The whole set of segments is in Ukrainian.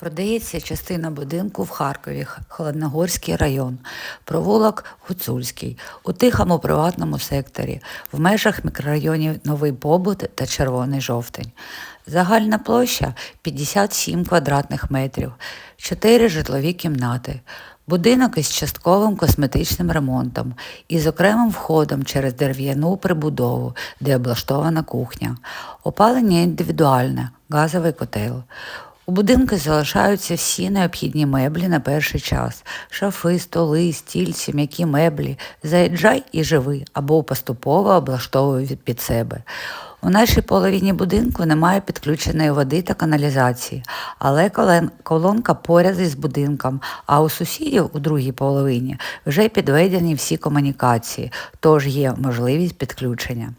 Продається частина будинку в Харкові, Холодногорський район, провулок Гуцульський, у тихому приватному секторі, в межах мікрорайонів Новий Побут та Червоний Жовтень. Загальна площа 57 квадратних метрів, 4 житлові кімнати. Будинок із частковим косметичним ремонтом і з окремим входом через дерев'яну прибудову, де облаштована кухня. Опалення індивідуальне, газовий котел. У будинку залишаються всі необхідні меблі на перший час: шафи, столи, стільці, м'які меблі. Заїжджай і живи або поступово облаштовуй під себе. У нашій половині будинку немає підключеної води та каналізації, але колонка поряд із будинком, а у сусідів у другій половині вже підведені всі комунікації, тож є можливість підключення.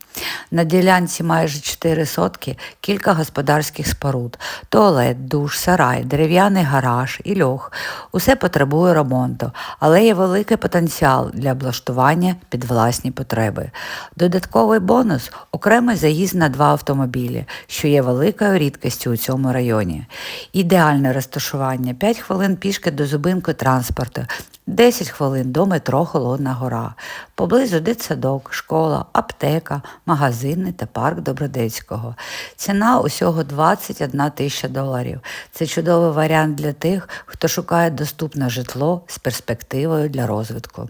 На ділянці майже 4 сотки кілька господарських споруд, туалет, душ, сарай, дерев'яний гараж і льох. Усе потребує ремонту, але є великий потенціал для облаштування під власні потреби. Додатковий бонус окремий заїзд на два автомобілі, що є великою рідкістю у цьому районі. Ідеальне розташування 5 хвилин пішки до зупинки транспорту, 10 хвилин до метро Холодна Гора. Поблизу дитсадок, школа, аптека, магазини та парк Добродецького. Ціна усього 21 тисяча доларів. Це чудовий варіант для тих, хто шукає доступне житло з перспективою для розвитку.